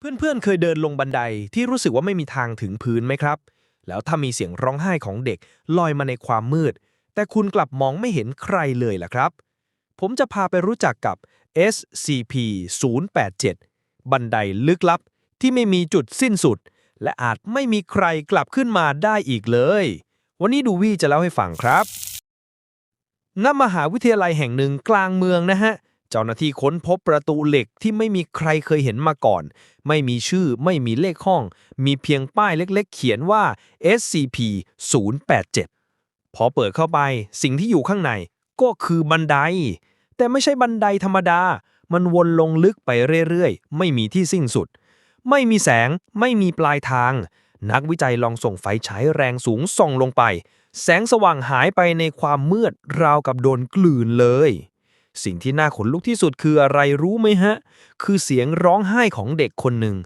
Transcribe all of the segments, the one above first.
เพื่อนๆ เคยเดินลงบันไดที่รู้สึกว่าไม่มีทางถึงพื้นไหมครับ แล้วถ้ามีเสียงร้องไห้ของเด็กลอยมาในความมืด แต่คุณกลับมองไม่เห็นใครเลยล่ะครับ ผมจะพาไปรู้จักกับ SCP-087 บันไดลึกลับที่ไม่มีจุดสิ้นสุด และอาจไม่มีใครกลับขึ้นมาได้อีกเลย วันนี้ดูวี่จะเล่าให้ฟังครับณมหาวิทยาลัยแห่งหนึ่งกลางเมืองนะฮะ เจ้าหน้าที่ค้นพบประตูเหล็กที่ไม่มีใครเคยเห็นมาก่อน ไม่มีชื่อไม่มีเลขห้อง มีเพียงป้ายเล็กๆ เขียนว่า SCP-087 พอเปิดเข้าไปสิ่งที่อยู่ข้างในก็คือบันได แต่ไม่ใช่บันไดธรรมดา มันวนลงลึกไปเรื่อยๆ ไม่มีที่สิ้นสุด ไม่มีแสงไม่มีปลายทาง นักวิจัยลองส่งไฟฉายแรงสูงส่องลงไป แสงสว่างหายไปในความมืดราวกับโดนกลืนเลย สิ่งที่น่าขนลุกที่สุดคืออะไรรู้ไหมฮะ คือเสียงร้องไห้ของเด็กคนหนึ่ง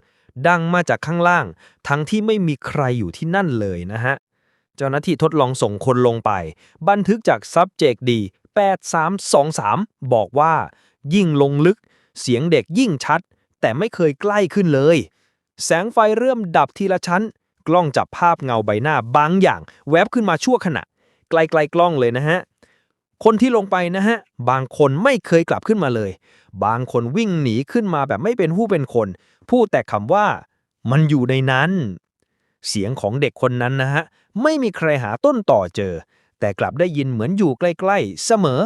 ดังมาจากข้างล่าง ทั้งที่ไม่มีใครอยู่ที่นั่นเลยนะฮะ เจ้าหน้าที่ทดลองส่งคนลงไป บันทึกจาก subject D 8323 บอกว่า ยิ่งลงลึก เสียงเด็กยิ่งชัด แต่ไม่เคยใกล้ขึ้นเลย แสงไฟเริ่มดับทีละชั้น กล้องจับภาพเงาใบหน้าบางอย่าง แวบขึ้นมาชั่วขณะ ไกลๆกล้องเลยนะฮะ คนที่ลงไปนะฮะ บางคนไม่เคยกลับขึ้นมาเลย บางคนวิ่งหนีขึ้นมาแบบไม่เป็นผู้เป็นคน พูดแต่คำว่า มันอยู่ในนั้น เสียงของเด็กคนนั้นนะฮะ ไม่มีใครหาต้นต่อเจอ แต่กลับได้ยินเหมือนอยู่ใกล้ๆ เสมอ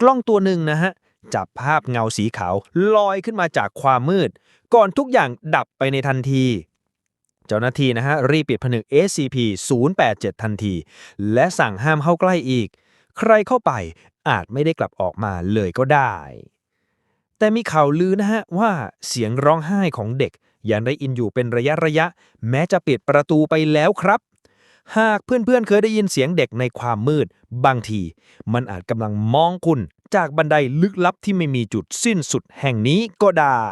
กล้องตัวหนึ่งนะฮะ จับภาพเงาสีขาวลอยขึ้นมาจากความมืด ก่อนทุกอย่างดับไปในทันทีเจ้าหน้าที่นะฮะ รีบปิดผนึก SCP-087 ทันที และสั่งห้ามเข้าใกล้อีก ใครเข้าไปอาจไม่ได้กลับออกมาเลยก็ได้ แต่มีข่าวลือนะฮะว่าเสียงร้องไห้ของเด็กยังได้ยินอยู่เป็นระยะระยะ แม้จะปิดประตูไปแล้วครับ หากเพื่อนๆเคยได้ยินเสียงเด็กในความมืด บางที มันอาจกำลังมองคุณ จากบันไดลึกลับที่ไม่มีจุดสิ้นสุดแห่งนี้ก็ได้